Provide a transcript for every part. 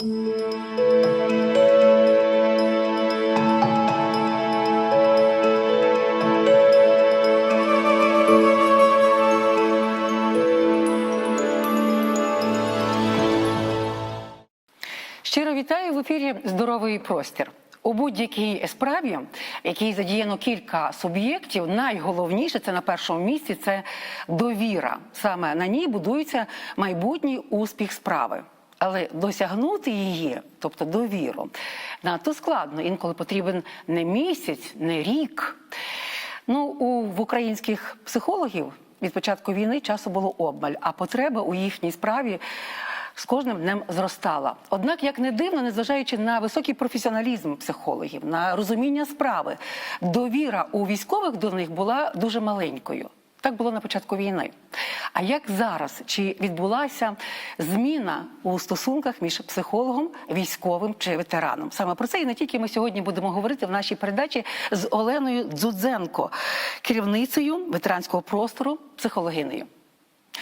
Щиро вітаю в ефірі Здоровий простір. У будь-якій справі, якій задіяно кілька суб'єктів, найголовніше це на першому місці це довіра. Саме на ній будується майбутній успіх справи. Але досягнути її, тобто довіру, надто складно. Інколи потрібен не місяць, не рік. Ну, у в українських психологів від початку війни часу було обмаль, а потреба у їхній справі з кожним днем зростала. Однак, як не дивно, незважаючи на високий професіоналізм психологів, на розуміння справи, довіра у військових до них була дуже маленькою. Так було на початку війни. А як зараз? Чи відбулася зміна у стосунках між психологом, військовим чи ветераном? Саме про це і не тільки ми сьогодні будемо говорити в нашій передачі з Оленою Дзудзенко, керівницею ветеранського простору, психологинею.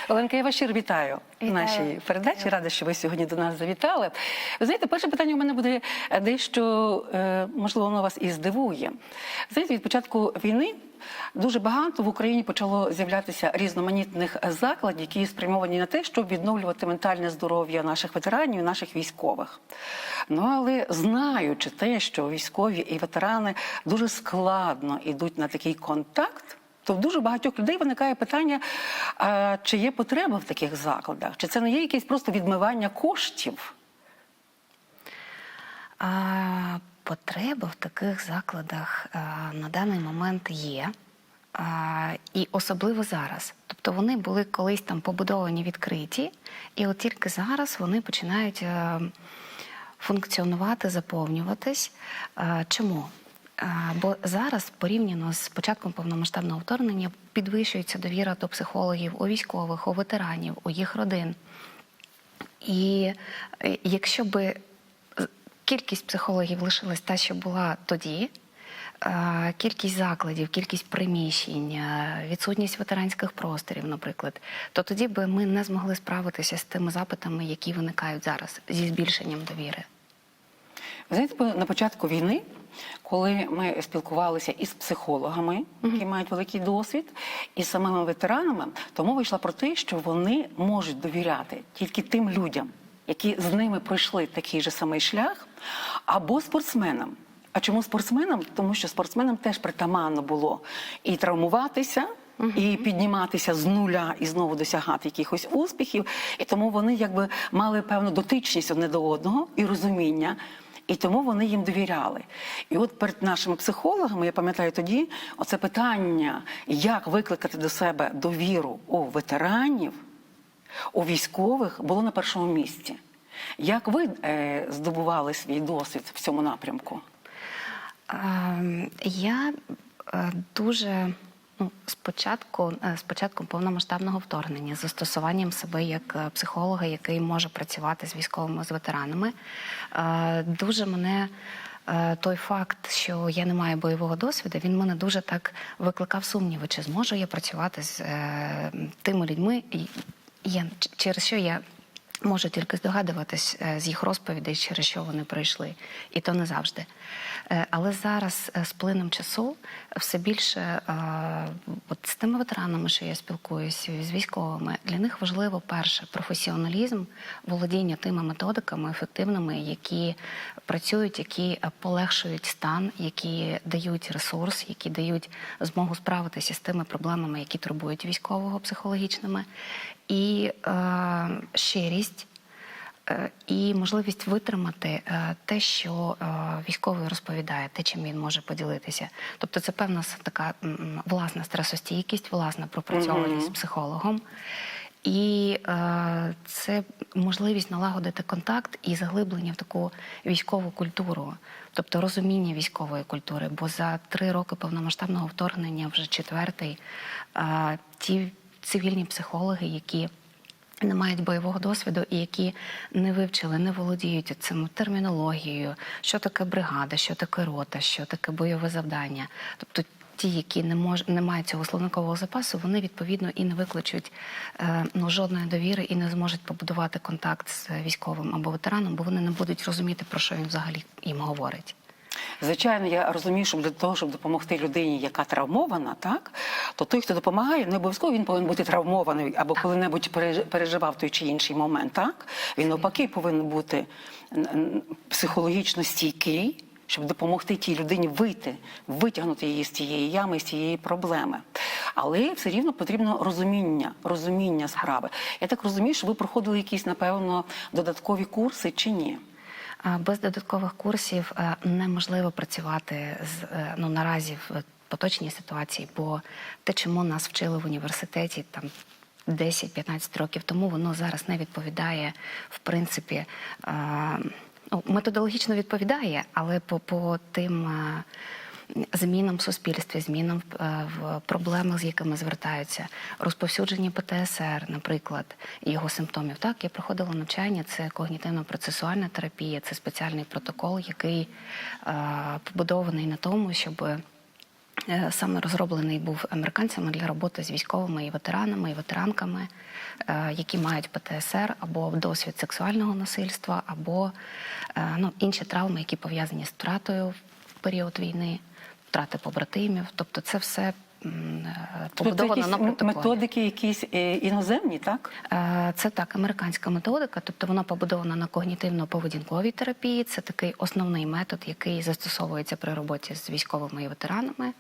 Оленка, я вас щиро вітаю в нашій передачі. Рада, що ви сьогодні до нас завітали. Ви знаєте, перше питання у мене буде е, дещо, е, можливо, воно вас і здивує. Знаєте, від початку війни дуже багато в Україні почало з'являтися різноманітних закладів, які спрямовані на те, щоб відновлювати ментальне здоров'я наших ветеранів наших військових. Ну але знаючи те, що військові і ветерани дуже складно йдуть на такий контакт. То в дуже багатьох людей виникає питання, а, чи є потреба в таких закладах, чи це не є якесь просто відмивання коштів? Потреба в таких закладах на даний момент є. І особливо зараз. Тобто вони були колись там побудовані відкриті, і от тільки зараз вони починають е, функціонувати, заповнюватись. Е, чому? Е, Бо зараз, порівняно з початком повномасштабного вторгнення, підвищується довіра до психологів у військових, у ветеранів, у їх родин. І е, якщо би кількість психологів лишилась та, що була тоді, е, кількість закладів, кількість приміщень, е, відсутність ветеранських просторів, наприклад, то тоді би ми не змогли справитися з тими запитами, які виникають зараз зі збільшенням довіри. Ви знаєте, на початку війни, коли ми спілкувалися із психологами, які мають великий досвід, і самими ветеранами, то мова йшла про те, що вони можуть довіряти тільки тим людям, які з ними пройшли такий же самий шлях, або спортсменам. А чому спортсменам? Тому що спортсменам теж притаманно було і травмуватися. І підніматися з нуля і знову досягати якихось успіхів, і тому вони якби мали певну дотичність одне до одного і розуміння, і тому вони їм довіряли. І от перед нашими психологами, я пам'ятаю тоді, оце питання, як викликати до себе довіру у ветеранів, у військових, було на першому місці. Як ви е, здобували свій досвід в цьому напрямку? Ем, Я е, дуже ну, спочатку, е, з початком повномасштабного вторгнення, з застосуванням себе як е, психолога, який може працювати з військовими з ветеранами, е, дуже мене. е, Той факт, що я не маю бойового досвіду, він мене дуже так викликав сумніви, чи зможу я працювати з е, тими людьми, я, через що я Можу тільки здогадуватись е, з їх розповідей, через що вони пройшли, і то не завжди. Е, Але зараз е, з плином часу все більше от з тими ветеранами, що я спілкуюся, з військовими, для них важливо перше професіоналізм, володіння тими методиками ефективними, які працюють, які полегшують стан, які дають ресурс, які дають змогу справитися з тими проблемами, які турбують військового психологічними, і е, щирість. е, І можливість витримати е, те, що е, військовий розповідає, те, чим він може поділитися. Тобто, це певна така власна стресостійкість, власна пропрацьованість з психологом. І це можливість налагодити контакт і заглиблення в таку військову культуру, тобто розуміння військової культури. Бо за три роки повномасштабного вторгнення, вже четвертий, ті цивільні психологи, які не мають бойового досвіду і які не вивчили, не володіють цим термінологією, що таке бригада, що таке рота, що таке бойове завдання. Тобто ті, які не мож, не мають цього словникового запасу, вони відповідно і не викличуть е, ну, жодної довіри і не зможуть побудувати контакт з військовим або ветераном, бо вони не будуть розуміти, про що він взагалі їм говорить. Звичайно, я розумію, що для того, щоб допомогти людині, яка травмована, так то той, хто допомагає, не обов'язково він повинен бути травмований або коли-небудь переж- переживав той чи інший момент. Так він навпаки повинен бути психологічно стійкий, щоб допомогти тій людині вийти, витягнути її з тієї ями, з тієї проблеми. Але все рівно потрібно розуміння, розуміння справи. Я так розумію, що ви проходили якісь, напевно, додаткові курси чи ні? Без додаткових курсів е, неможливо працювати з е, ну наразі в поточній ситуації, бо те, чому нас вчили в університеті там 10-15 років тому, воно зараз не відповідає в принципі. е, Ну, методологічно відповідає, але по, по тим змінам в суспільстві, змінам е, в проблемах, з якими звертаються, розповсюдження ПТСР, наприклад, його симптомів. Так, я проходила навчання, це когнітивно-процесуальна терапія, це спеціальний протокол, який е, побудований на тому, щоб е, саме розроблений був американцями для роботи з військовими і ветеранами, і ветеранками, які мають ПТСР або досвід сексуального насильства, або ну, інші травми, які пов'язані з втратою в період війни, втрати побратимів. Тобто, це все е, Тобто побудовано на методики, якісь е, іноземні, так? Е, Це так, американська методика, тобто вона побудована на когнітивно-поведінковій терапії. Це такий основний метод, який застосовується при роботі з військовими і ветеранами.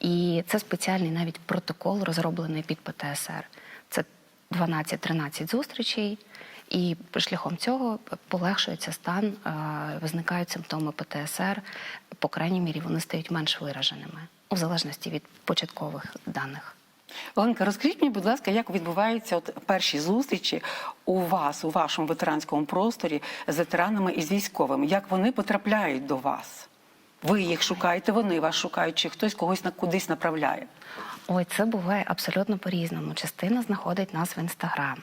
І це спеціальний навіть протокол, розроблений під ПТСР. Це 12-13 зустрічей, і шляхом цього полегшується стан, е, визникають симптоми ПТСР. По крайній мірі вони стають менш вираженими, у залежності від початкових даних. Оленка, розкажіть мені, будь ласка, як відбуваються от перші зустрічі у вас, у вашому ветеранському просторі з ветеранами і з військовими? Як вони потрапляють до вас? Ви їх шукаєте, вони вас шукають, чи хтось когось на кудись направляє? Ой, це буває абсолютно по-різному. Частина знаходить нас в інстаграм,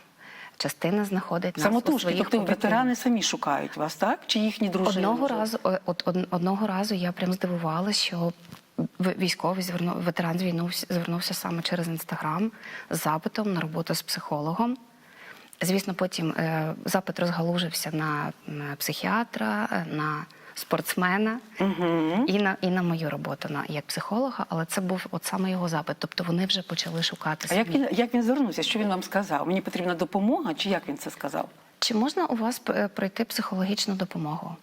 частина знаходить нас у Самотужки, своїх тобто ветерани самі шукають вас, так? Чи їхні дружини? Одного разу, о- от, од- одного разу я прям здивувалася, що військовий звернув ветеран звернувся, звернувся саме через інстаграм з запитом на роботу з психологом. Звісно, потім е, запит розгалужився на психіатра, е, на спортсмена і, на, і на мою роботу на, як психолога, але це був от саме його запит. Тобто вони вже почали шукати А як він, як він звернувся? Що він вам сказав? Мені потрібна допомога, чи як він це сказав? Чи можна у вас пройти психологічну допомогу?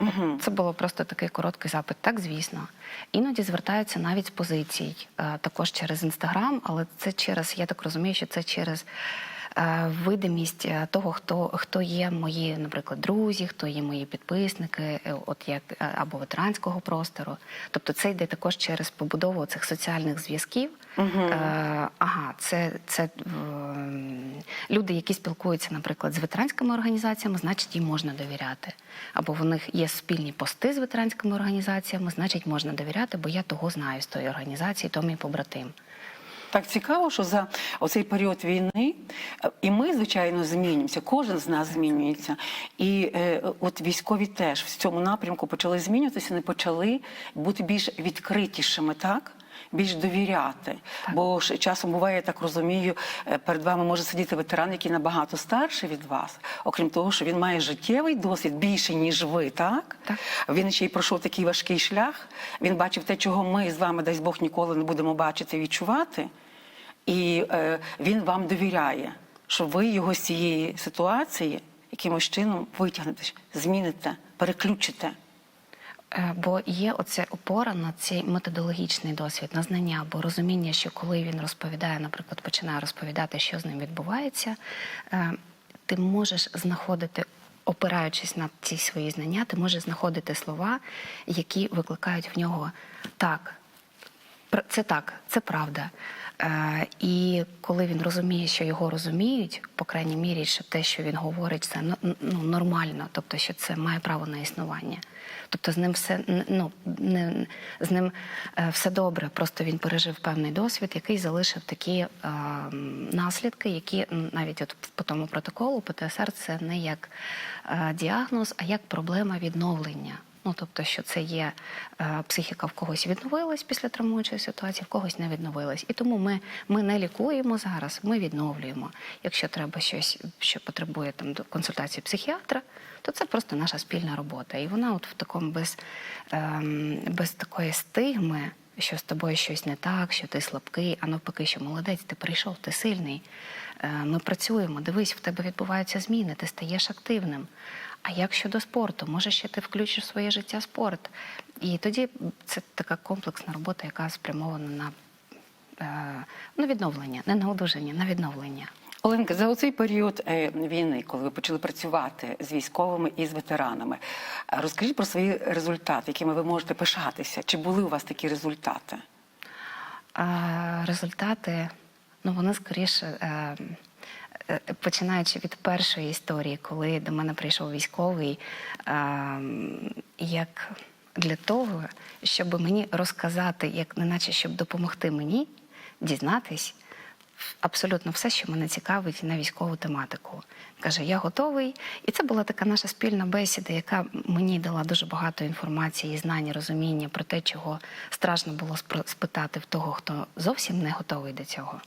Угу. Це було просто такий короткий запит. Так, звісно. Іноді звертаються навіть з позицій, е, також через інстаграм, але це через, я так розумію, що це через видимість е, того, хто, хто є мої, наприклад, друзі, хто є мої підписники, е, от як е, або ветеранського простору. Тобто це йде також через побудову цих соціальних зв'язків. Е, ага, це, це люди, які спілкуються, наприклад, з ветеранськими організаціями, значить їм можна довіряти. Або в них є спільні пости з ветеранськими організаціями, значить можна довіряти, бо я того знаю з тої організації, то мій побратим. Так цікаво, що за оцей період війни е, і ми, звичайно, змінюємося. Кожен з нас змінюється. І е, от військові теж в цьому напрямку почали змінюватися, вони почали бути більш відкритішими, так? Більш довіряти. Бо ж часом буває, я так розумію, е, перед вами може сидіти ветеран, який набагато старший від вас, окрім того, що він має життєвий досвід більший, ніж ви, так? Так. Він ще й пройшов такий важкий шлях. Він бачив те, чого ми з вами, дай Бог, ніколи не будемо бачити і відчувати. І е, він вам довіряє, що ви його з цієї ситуації якимось чином витягнете, зміните, переключите. Е, Бо є оця опора на цей методологічний досвід, на знання, бо розуміння, що коли він розповідає, наприклад, починає розповідати, що з ним відбувається, е, ти можеш знаходити. Опираючись на ці свої знання, ти можеш знаходити слова, які викликають в нього так, це так, це правда. Е, і коли він розуміє, що його розуміють, по крайній мірі, що те, що він говорить, це ну, нормально, тобто, що це має право на існування. Тобто з ним все ну, не, з ним е, все добре, просто він пережив певний досвід, який залишив такі е, наслідки, які навіть от по тому протоколу ПТСР це не як е, діагноз, а як проблема відновлення. Ну тобто, що це є е, психіка в когось відновилась після травмуючої ситуації, в когось не відновилась. І тому ми, ми не лікуємо зараз, ми відновлюємо. Якщо треба щось, що потребує там консультації психіатра, то це просто наша спільна робота. І вона, от в такому без, ем, без такої стигми, що з тобою щось не так, що ти слабкий, а навпаки, що молодець, ти прийшов, ти сильний. Е, Ми працюємо, дивись, в тебе відбуваються зміни, ти стаєш активним. А як щодо спорту, може ще ти включиш в своє життя спорт. І тоді це така комплексна робота, яка спрямована на, на відновлення, не на одужання, на відновлення. Оленка, за оцей період е, війни, коли ви почали працювати з військовими і з ветеранами, розкажіть про свої результати, якими ви можете пишатися. Чи були у вас такі результати? А результати, ну вони скоріше, е, е, починаючи від першої історії, коли до мене прийшов військовий, е, як для того, щоб мені розказати, як неначе щоб допомогти мені дізнатись абсолютно все, що мене цікавить на військову тематику. Каже, я готовий. І це була така наша спільна бесіда, яка мені дала дуже багато інформації, знань, розуміння про те, чого страшно було спитати в того, хто зовсім не готовий до цього.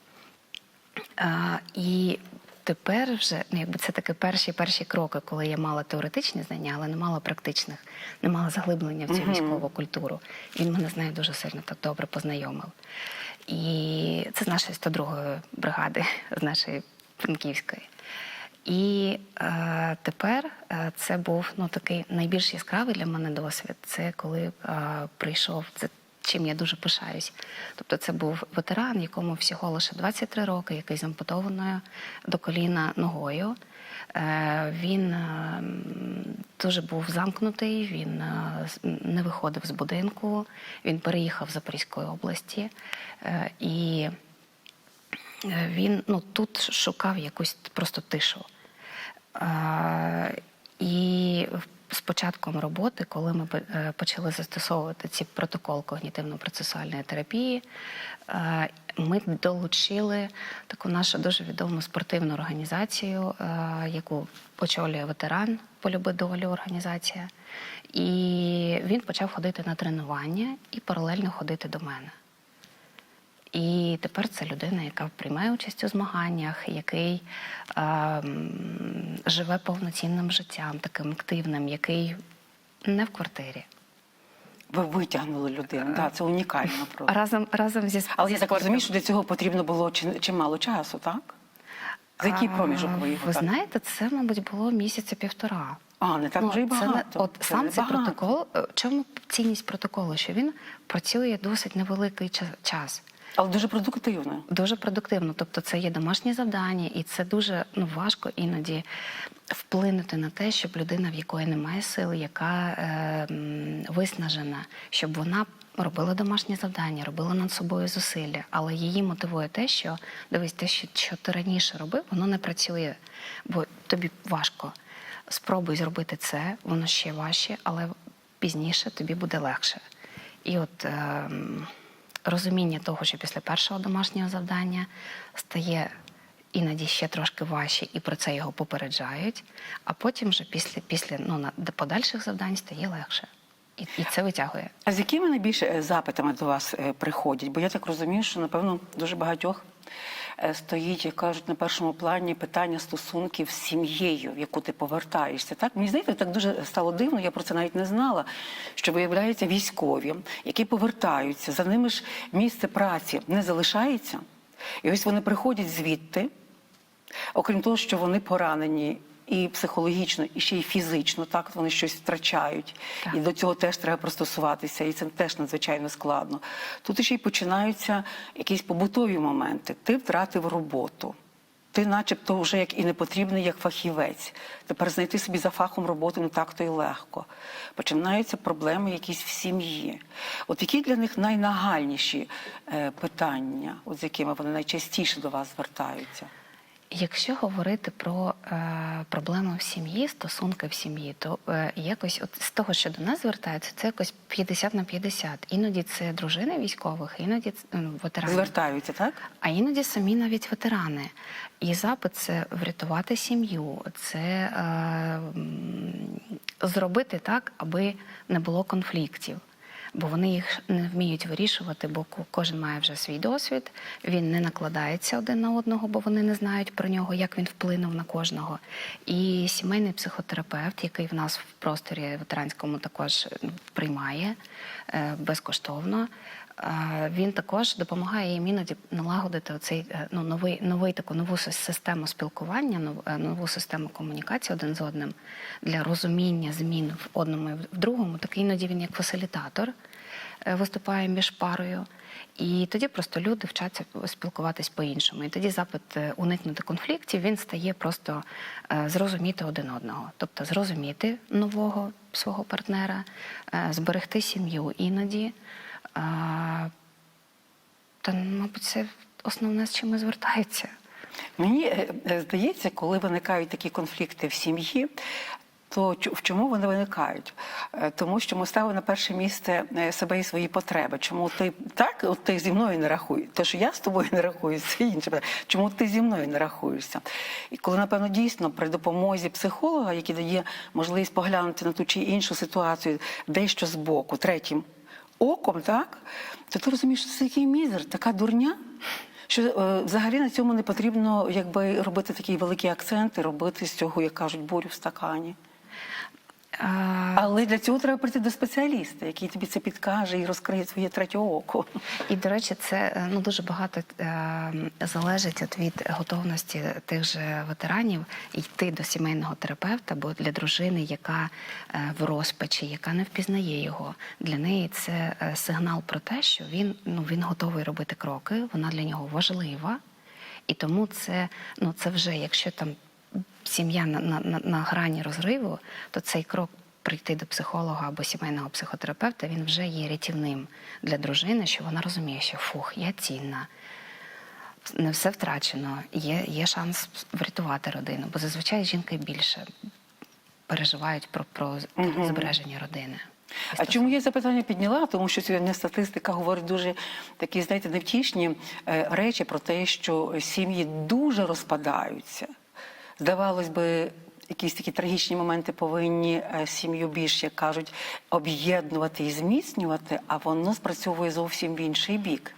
А, і тепер вже ну, якби це таки перші перші кроки, коли я мала теоретичні знання, але не мала практичних, не мала заглиблення в цю військову культуру. Він мене з нею дуже сильно так добре познайомив. І це з нашої 102-ї бригади, з нашої Франківської. І е, тепер е, це був ну, такий найбільш яскравий для мене досвід. Це коли е, прийшов це. Чим я дуже пишаюсь. Тобто це був ветеран, якому всього лише 23 роки, який з до коліна ногою. Е, Він е, дуже був замкнутий, він е, не виходив з будинку, він переїхав з Запорізької області. І він ну, тут шукав якусь просто тишу. І з початком роботи, коли ми е, почали застосовувати ці протокол когнітивно-процесуальної терапії, е, ми долучили таку нашу дуже відому спортивну організацію, е, яку очолює ветеран полюби долю організація. І він почав ходити на тренування і паралельно ходити до мене. І тепер це людина, яка приймає участь у змаганнях, який е, живе повноцінним життям, таким активним, який не в квартирі. Ви витягнули людину. Да, це унікально просто. разом, разом зі Але я так розумію, що для цього потрібно було чи- чимало часу, так? За який проміжок ви його Ви так? знаєте, це, мабуть, було місяця півтора. А, не так Ну, вже і це от Це сам цей протокол, е, чому цінність протоколу? Що він працює досить невеликий час. Але дуже продуктивно. Дуже продуктивно. Тобто це є домашні завдання, і це дуже ну, важко іноді вплинути на те, щоб людина, в якої немає сили, яка е, виснажена, щоб вона робила домашні завдання, робила над собою зусилля. Але її мотивує те, що дивись, те, що, що ти раніше робив, воно не працює, бо тобі важко. Спробуй зробити це, воно ще важче, але пізніше тобі буде легше. І от ем, розуміння того, що після першого домашнього завдання стає іноді ще трошки важче, і про це його попереджають. А потім вже після, після ну, на- подальших завдань стає легше. І, і це витягує. А з якими найбільше е, запитами до вас е, приходять? Бо я так розумію, що напевно дуже багатьох стоїть, як кажуть, на першому плані питання стосунків з сім'єю, в яку ти повертаєшся. Так мені здається, так дуже стало дивно. Я про це навіть не знала. Що виявляються військові, які повертаються, за ними ж місце праці не залишається. І ось вони приходять звідти. Окрім того, що вони поранені і психологічно, і ще й фізично, так вони щось втрачають. Так. І до цього теж треба пристосуватися, і це теж надзвичайно складно. Тут ще й починаються якісь побутові моменти. Ти втратив роботу. Ти, начебто, вже як і не потрібний як фахівець. Тепер знайти собі за фахом роботу не так то й легко. Починаються проблеми якісь в сім'ї. От які для них найнагальніші е, питання, от з якими вони найчастіше до вас звертаються? Якщо говорити про е, проблеми в сім'ї, стосунки в сім'ї, то е, якось от з того, що до нас звертаються, це якось 50 на 50. Іноді це дружини військових, іноді ну, ветерани. Звертаються, так? А іноді самі навіть ветерани. І запит це врятувати сім'ю, це е, зробити так, аби не було конфліктів. Бо вони їх не вміють вирішувати, бо кожен має вже свій досвід. Він не накладається один на одного, бо вони не знають про нього, як він вплинув на кожного. І сімейний психотерапевт, який в нас в просторі ветеранському також ну, приймає е, безкоштовно. Він також допомагає їм іноді налагодити оцей е, ну, новий, новий таку нову систему спілкування, е, нову систему комунікації один з одним для розуміння змін в одному і в другому. Так іноді він як фасилітатор е, виступає між парою. І тоді просто люди вчаться спілкуватись по-іншому. І тоді запит уникнути конфліктів він стає просто зрозуміти один одного, тобто зрозуміти нового свого партнера, зберегти сім'ю іноді. Та, мабуть, це основне, з чим і звертаються. Мені е, е, здається, коли виникають такі конфлікти в сім'ї, то в чому вони виникають? Е, Тому що ми ставимо на перше місце себе і свої потреби. Чому ти так, от ти зі мною не рахуєш? Те, що я з тобою не рахуюсь, це інше. Чому ти зі мною не рахуєшся? І коли, напевно, дійсно при допомозі психолога, який дає можливість поглянути на ту чи іншу ситуацію, дещо збоку, третім оком, так, то ти розумієш, що це такий мізер, така дурня. Що е, взагалі на цьому не потрібно якби робити такі великі акценти, робити з цього, як кажуть, бурю в стакані. Але для цього треба прийти до спеціаліста, який тобі це підкаже і розкриє твоє третє око. І, до речі, це е, ну дуже багато е, залежить от від готовності тих же ветеранів йти до сімейного терапевта, бо для дружини, яка е, в розпачі, яка не впізнає його, для неї це е, сигнал про те, що він ну він готовий робити кроки, вона для нього важлива. І тому це, ну, це вже, якщо там сім'я на, на, на, на грані розриву, то цей крок прийти до психолога або сімейного психотерапевта, він вже є рятівним для дружини, що вона розуміє, що фух, я цінна. Не все втрачено, є, є шанс врятувати родину, бо зазвичай жінки більше переживають про, про збереження родини. А чому я запитання підняла? Тому що сьогодні статистика говорить дуже такі, знаєте, невтішні е, речі про те, що сім'ї дуже розпадаються. Здавалось би, якісь такі трагічні моменти повинні е, сім'ю більш, як кажуть, об'єднувати і зміцнювати, а воно спрацьовує зовсім в інший бік.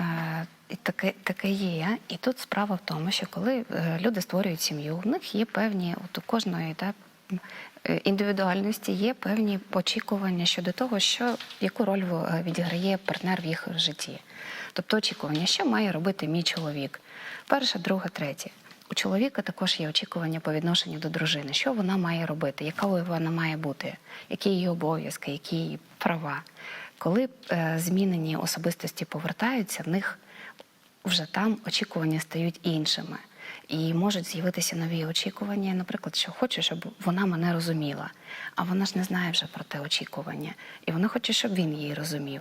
Е, таке, таке є. І тут справа в тому, що коли е, люди створюють сім'ю, в них є певні, от у кожної е, індивідуальності є певні очікування щодо того, що яку роль відіграє партнер в їх житті. Тобто очікування, що має робити мій чоловік. Перше, друге, третє. У чоловіка також є очікування по відношенню до дружини, що вона має робити, яка вона має бути, які її обов'язки, які її права. Коли е, змінені особистості повертаються, в них вже там очікування стають іншими. І можуть з'явитися нові очікування, наприклад, що хочу, щоб вона мене розуміла. А вона ж не знає вже про те очікування. І вона хоче, щоб він її розумів.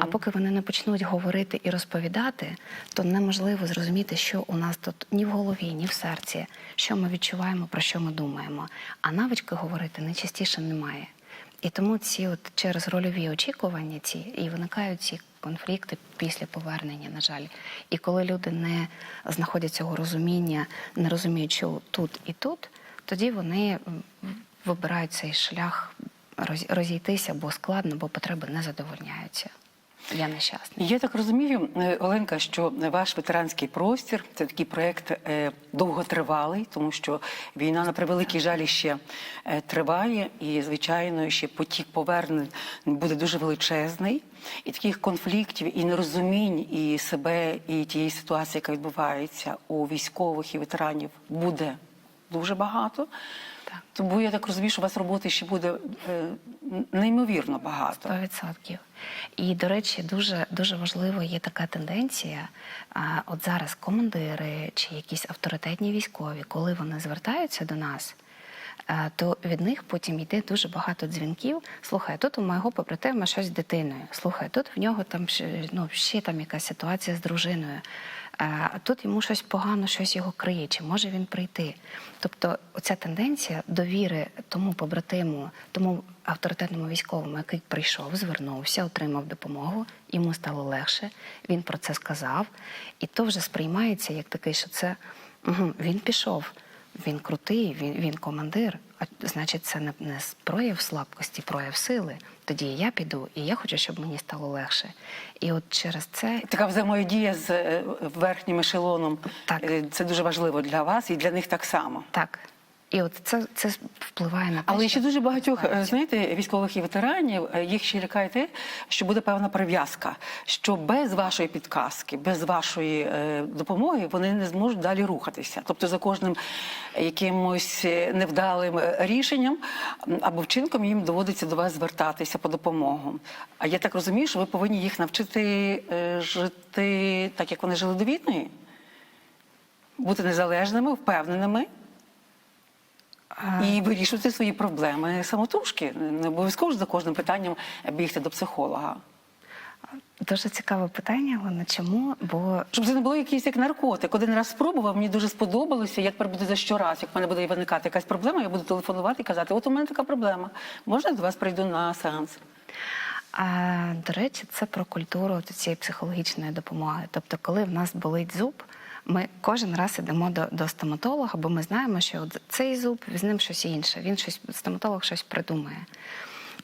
А поки вони не почнуть говорити і розповідати, то неможливо зрозуміти, що у нас тут ні в голові, ні в серці, що ми відчуваємо, про що ми думаємо. А навички говорити найчастіше немає. І тому ці от через рольові очікування ці і виникають ці конфлікти після повернення, на жаль. І коли люди не знаходять цього розуміння, не розуміють, що тут і тут, тоді вони вибирають цей шлях роз- розійтися, бо складно, бо потреби не задовольняються. Я нещасна. Я так розумію, е, Оленка, що ваш ветеранський простір це такий проєкт е, довготривалий, тому що війна на превеликий жаль ще е, триває, і звичайно, ще потік повернень буде дуже величезний. І таких конфліктів і нерозумінь і себе, і тієї ситуації, яка відбувається у військових і ветеранів, буде дуже багато. Тому я так розумію, що у вас роботи ще буде е, неймовірно багато. Сто відсотків. І, до речі, дуже, дуже важливо є така тенденція. А, от зараз командири чи якісь авторитетні військові, коли вони звертаються до нас, е, то від них потім йде дуже багато дзвінків. Слухай, тут у моєго побратима щось з дитиною. Слухай, тут в нього там ну, ще там якась ситуація з дружиною. Е, А тут йому щось погано, щось його криє, чи може він прийти. Тобто, оця тенденція довіри тому побратиму, тому авторитетному військовому, який прийшов, звернувся, отримав допомогу, йому стало легше. Він про це сказав, і то вже сприймається як такий, що це угу, він пішов, він крутий, він, він командир. Значить, це не, не прояв слабкості, прояв сили. Тоді я піду, і я хочу, щоб мені стало легше. І от через це Така взаємодія з е, верхнім ешелоном. Так. е, Це дуже важливо для вас і для них так само. так. І от це, це впливає на те, Але що- ще дуже багатьох, е, знаєте, військових і ветеранів е, їх ще лякає те, що буде певна прив'язка, що без вашої підказки, без вашої е, допомоги вони не зможуть далі рухатися. Тобто за кожним якимось е, невдалим рішенням або вчинком їм доводиться до вас звертатися по допомогу. А я так розумію, що ви повинні їх навчити е, жити так, як вони жили до війни, бути незалежними, впевненими. І вирішувати свої проблеми самотужки. Не обов'язково ж за кожним питанням бігти до психолога. Дуже цікаве питання, Олена. Чому? Бо Щоб це не було якийсь як наркотик. Один раз спробував, мені дуже сподобалося. Я тепер буду за щораз, як в мене буде виникати якась проблема, я буду телефонувати і казати: от у мене така проблема. Можна до вас прийду на сеанс? А, до речі, це про культуру цієї психологічної допомоги. Тобто, коли в нас болить зуб, ми кожен раз ідемо до, до стоматолога, бо ми знаємо, що от цей зуб з ним щось інше. Він щось стоматолог щось придумає.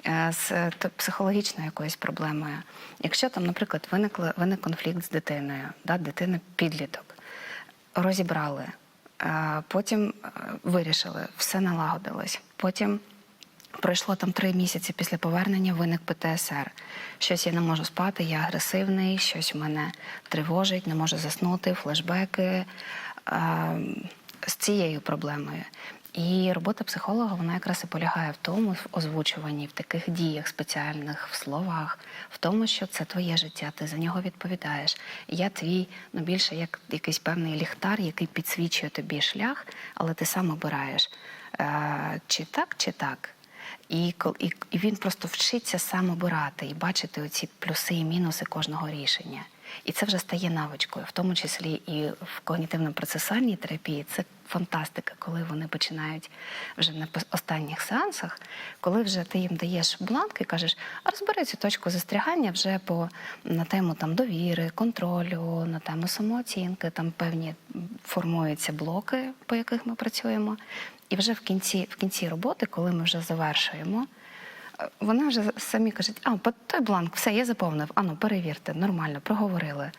Е, З е, психологічною якоюсь проблемою. Якщо там, наприклад, виникли, виник конфлікт з дитиною, да, дитина підліток, розібрали, е, потім вирішили, все налагодилось. Потім Пройшло там три місяці після повернення, виник ПТСР. Щось я не можу спати, я агресивний, щось мене тривожить, не можу заснути, флешбеки е, з цією проблемою. І робота психолога вона якраз і полягає в тому, в озвучуванні, в таких діях спеціальних, в словах, в тому, що це твоє життя, ти за нього відповідаєш. Я твій, ну більше як якийсь певний ліхтар, який підсвічує тобі шлях, але ти сам обираєш, е, чи так, чи так. І, і, і він просто вчиться сам обирати і бачити оці плюси і мінуси кожного рішення. І це вже стає навичкою, в тому числі і в когнітивно-процесуальній терапії. Це фантастика, коли вони починають вже на останніх сеансах, коли вже ти їм даєш бланк і кажеш, а розбери цю точку застрягання вже по на тему там довіри, контролю, на тему самооцінки. Там певні формуються блоки, по яких ми працюємо. І вже в кінці, в кінці роботи, коли ми вже завершуємо, е, вони вже самі кажуть, а по- той бланк, все, я заповнив. Ану, перевірте, нормально, проговорили.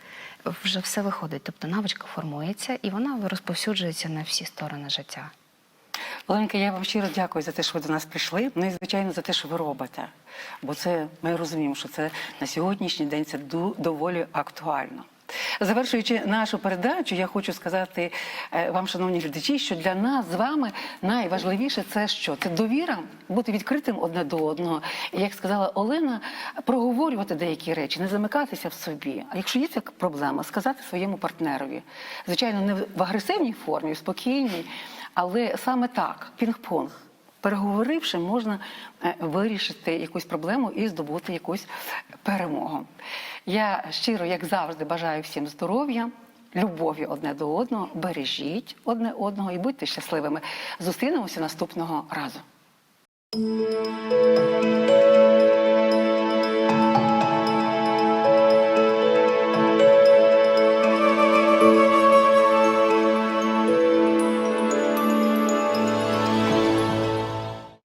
Вже все виходить. Тобто навичка формується і вона розповсюджується на всі сторони життя. Оленка, я вам щиро дякую за те, що ви до нас прийшли. Ну і звичайно за те, що ви робите. Бо це ми розуміємо, що це на сьогоднішній день це доволі актуально. Завершуючи нашу передачу, я хочу сказати е, вам, шановні глядачі, що для нас з вами найважливіше це що? Це довіра, бути відкритим одне до одного. І як сказала Олена, проговорювати деякі речі, не замикатися в собі. А якщо є така проблема, сказати своєму партнерові. Звичайно, не в агресивній формі, в спокійній, але саме так, пінг-понг. Переговоривши, можна е, вирішити якусь проблему і здобути якусь перемогу. Я щиро, як завжди, бажаю всім здоров'я, любові одне до одного, бережіть одне одного і будьте щасливими. Зустрінемося наступного разу.